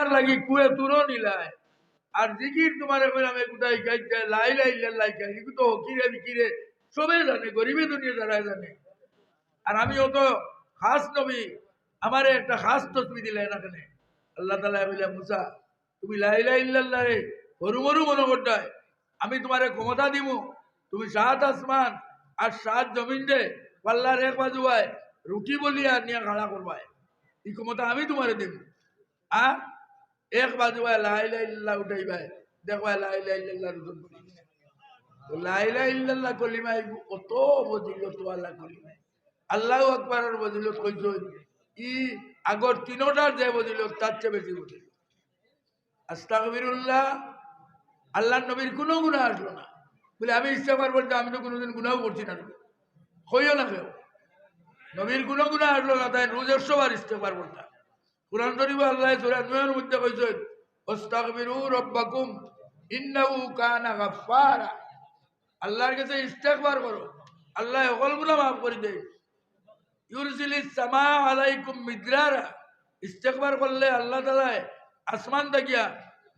তার লাগি কুয়ে তুরো নিলায়। আর জিকির তোমার এখন আমি কোথায় গাইতে, লাই লাই লাই এগুলো তো কিরে বিকিরে, সবে জানে, গরিবে দুনিয়া যারা জানে। আর আমি অত খাস নবী, আমার একটা খাস তসবি দিলে না কেন। আল্লাহ তালা বলে, মুসা, তুমি লাই লাই ইল্লাল্লাহ রে হরু মরু মনে করতায়। আমি তোমারে ক্ষমতা দিব তুমি সাত আসমান আর সাত জমিন দে পাল্লার এক বাজু রুটি বলিয়া নিয়ে খাড়া করবায়। এই ক্ষমতা আমি তোমারে দিব। আর এক বাজু লাই লাই ইল্লাহ উঠাইবাই। দেখবাই লাই লাই লাইলা ইল্লাল্লাহ কলিমা কত বজিলত আল্লাহ কলিমা আল্লাহ আকবরের বজিলত কইছ। ই আগর তিনোটার যে বজিলত তার চেয়ে বেশি বজিল আস্তাগফিরুল্লাহ আল্লাহ নবীর কোনো গুণা আসলো না। বলে আমি ইস্তেফার বলতে আমি তো কোনোদিন গুণাও করছি না। হইও না কেউ। নবীর কোনো গুণা আসলো না, তাই রোজ বার ইস্তেফার বলতাম কোরআন শরীফ আল্লাহ সূরা নূহের মধ্যে কইছেন আস্তাগফিরু রাব্বাকুম, ইন্নাহু কানা গাফফারা। আল্লাহর কাছে ইস্তেগফার করো। আল্লাহ সকল গুনাহ মাফ করে দেয়। ইউরসিলিস সামা আলাইকুম মিদরারা। ইস্তেগফার করলে আল্লাহ তাআলা আসমান দেখিয়া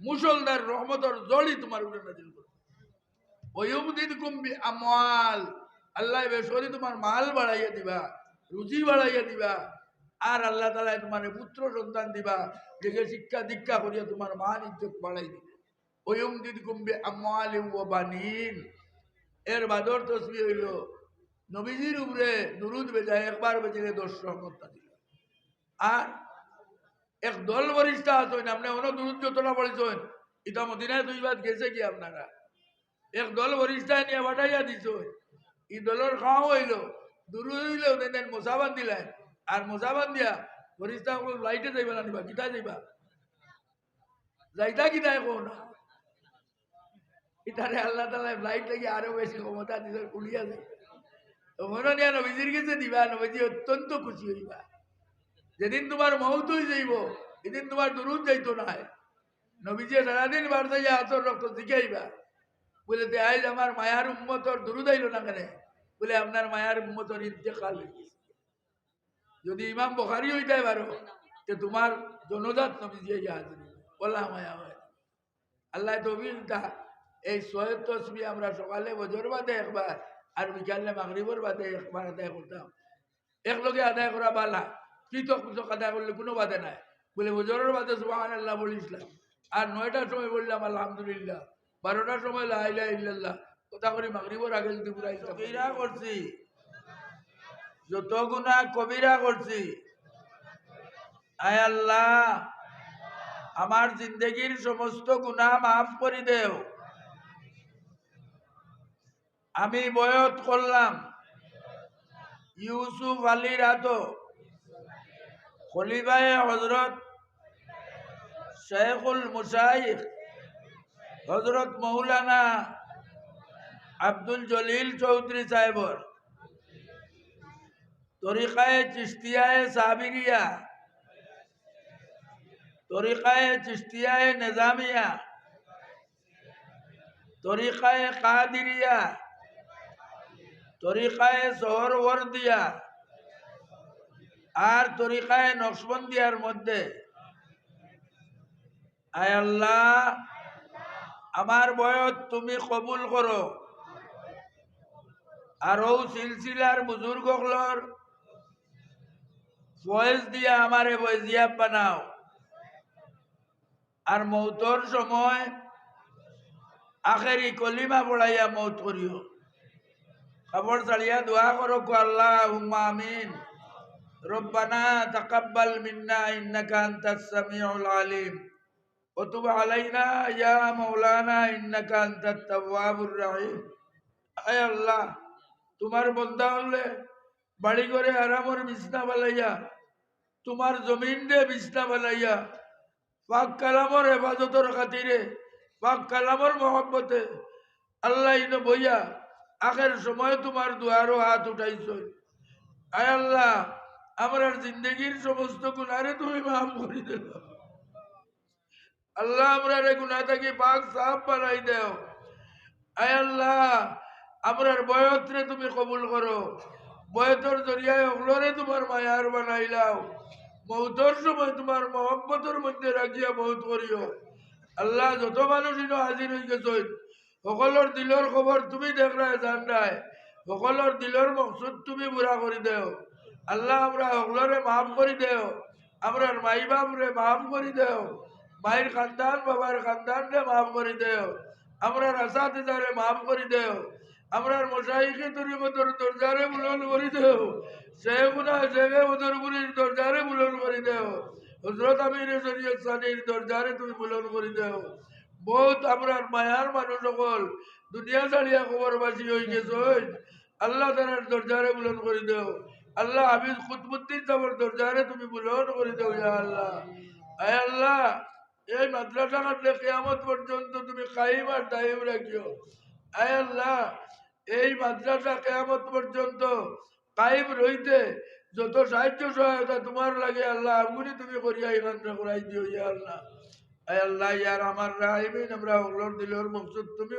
মুসলদার রহমতর জড়ি তোমার উপরে নাজিল করে ওয়ুমদিদকুম বি আমওয়াল আল্লাহ বেশরি তোমার মাল বাড়াইয়া দিবা, রুজি বাড়াইয়া দিবা। আর আল্লাহ তালা তোমার পুত্র সন্তান দিবা যেকে শিক্ষা দীক্ষা করিয়া তোমার মান ইজ্জত বাড়াই দিবে। ওয়ুমদিদকুম বি আমওয়াল ওয়া বানিন। এর বাদর তসবি হইল, নবীজির উপরে দুরুদ বেজায় একবার বেজিলে দশ রহমত দিল। আর এক দল বরিষ্ঠা আছেন, আপনি অন্য দুরুদ যতটা পড়েছেন ইটা মদিনায় দুইবার গেছে কি আপনারা? এক দল বরিষ্ঠা নিয়ে বাটাইয়া দিছ ই দলের খাওয়া হইল দুরুদ হইল দেন মোসাবান দিলেন। আর মোসাবান দিয়া বরিষ্ঠা লাইটে যাইবা না নিবা কিতা যাইবা। যাইতা কিতা না। ইতারে আল্লাহ তালা লাইট লাগি আরও বেশি ক্ষমতা দিল কুলিয়া যায় নিয়া নবীজির কাছে দিবা, নবীজি অত্যন্ত খুশি হইবা যেদিন তোমার মৌত হয়ে যাইব, এদিন তোমার দুরুদ যাইতো না নবীজি সারাদিন বাড়তে যা আতর রক্ত শিখাইবা বলে, তে আইজ আমার মায়ার উম্মতর দুরুদ আইল না কেন? বলে আপনার মায়ার উম্মতর ইন্তেকাল হয়ে গেছে যদি ইমাম বখারি হইতে পারো, যে তোমার জনজাত নবীজি ইয়া হাজির। বলা মায়া হয় আল্লাহ তবিল তা এই সোয়েব তসবি আমরা সকালে বজর বাদে একবার আর বিকালে মাগরিবর বাদে একবার আদায় করতাম। একলগে আদায় করা বালা। পৃথক পৃথক আদায় করলে কোনো বাদে নাই। বলে বজরের বাদে সুবাহান আল্লাহ বলিসলাম। আর নয়টার সময় বললাম, আলহামদুলিল্লাহ। বারোটার সময় লাইলা ইল্লাল্লাহ। কথা করি মাগরিবর আগে যদি করছি? যত গুণা কবিরা করছি, আয় আল্লাহ, আমার জিন্দগির সমস্ত গুণা মাফ করে দেও। আমি বয়ত করলাম, ইউসুফ আলী রাতো খলিফায় হজরত শেখুল মুসাইক হজরত মৌলানা আব্দুল জলিল চৌধুরী সাহেবর। তরিকায় চিস্তিয়ায় সাবিরিয়া তরিকায় চিস্তিয়ায় নিজামিয়া। তরিকায় কাদিরিয়া তরিকায় সোহরওয়ার্দিয়া আর তরিকায় নকশবন্দিয়ার মধ্যে। আয় আল্লাহ আমার বয়স তুমি কবুল করো আর ও সিলসিলার বুজুর্গ হলর ফয়েজ দিয়া আমারে বয়জিয়া বানাও আর মৌতর সময় আখেরি কলিমা পড়াইয়া মৌত করিও খবর চালিয়া দোয়া করো কো আল্লাহ হুম্মা আমিন রব্বানা তাকাব্বাল মিন্না ইন্নাকা আনতাস সামিউল আলিম وتب علينا يا مولانا انك انت التواب الرحيم আয় আল্লাহ তোমার বন্ধা হলে বাড়ি করে আরামর বিছনা বালাইয়া তোমার জমিন রে বিছনা বালাইয়া পাক কালামর হেফাজতর খাতিরে, পাক কালামর মহব্বতে আল্লাহ ইনো বইয়া আখের সময় তোমার দুয়ারও হাত উঠাইছ আয় আল্লাহ আমার জিন্দগির সমস্ত গুণারে তুমি মাফ করে দিল আল্লাহ আমরা রে গুণা থাকি পাক সাফ বানাই দেও। আয় আল্লাহ, আমরার বয়ত্রে তুমি কবুল করো। বয়তর জরিয়ায় অগলরে তোমার মায়ার বানাইলাও মৌতর সময় তোমার মহব্বতের মধ্যে রাখিয়া মৌত করিও। আল্লাহ যত মানুষ ইনো হাজির হয়ে গেছে সকলের দিলর খবর তুমি দেখরায় জানায় সকলের দিলর মকসুদ তুমি বুড়া করে দেও। আল্লাহ আমরা সকলরে মাফ করে দেও। আমরা মাই বাপরে মাফ করে দেও। মায়ের খানদান বাবার খানদান রে মাফ করে দেও। আমরা আসাদিদারে মাফ করে দেও। আমরার মশাইকে তরিকতর দরজারে বুলন করে দেও। শেখুনা শেখে উদরপুরীর দরজারে বুলন করে দেও। হজরত আমির শরীয়ত সানির দরজারে তুমি বুলন করে দেও। বহুত আমরার মায়ার মানুষ সকল দুনিয়া ছাড়িয়া খবরবাসী হয়ে গেছে আল্লাহ তার দরজারে বুলন করে দেও। আল্লাহ হাবিজ কুতবুদ্দিন সাবর দরজারে তুমি বুলন করে দেও, ইয়া আল্লাহ। আয় আল্লাহ, এই মাদ্রাসা কাটলে কেয়ামত পর্যন্ত তুমি কাইম আর দায়ম রাখিও। আয় আল্লাহ এই মাদ্রাসা কেয়ামত পর্যন্ত কাইম রইতে যত সাহায্য সহায়তা তোমার লাগে, আল্লাহ আগুনি তুমি করিয়া এখানটা করাই দিও, ইয়া আল্লাহ। আল্লাহ আমার তুমি তুমি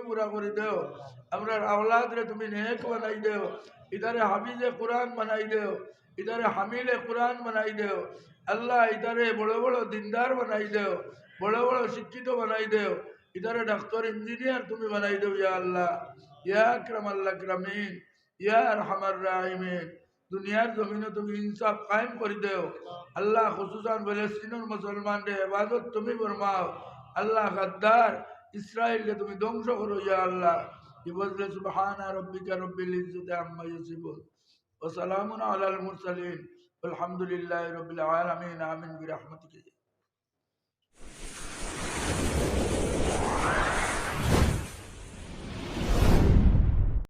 ইধারে আল্লাহ, ইধারে বড় বড় দিনদার বানাই দেও। বড় বড় শিক্ষিত বানাই দেও। ইধারে ডাক্তার, ইঞ্জিনিয়ার তুমি বানাই দেও, ইয়া আল্লাহ। ইয়া আকরাম আল্লাহ ইয়া রহমার রাহিমিন, দুনিয়ার জমিনে তুমি ইনসাফ কায়েম করে দেও। আল্লাহ খুসুসান ফিলিস্তিনের মুসলমানদের হেফাজত তুমি ফরমাও। আল্লাহ গাদ্দার ইসরায়েলকে তুমি ধ্বংস করো, ইয়া আল্লাহ। বিবজলে সুবহানা রব্বিকা রব্বিল ইজ্জতি আলাল মুরসালিন। আলহামদুলিল্লাহি রব্বিল আলামিন। আমিন বিরহমাতিকা।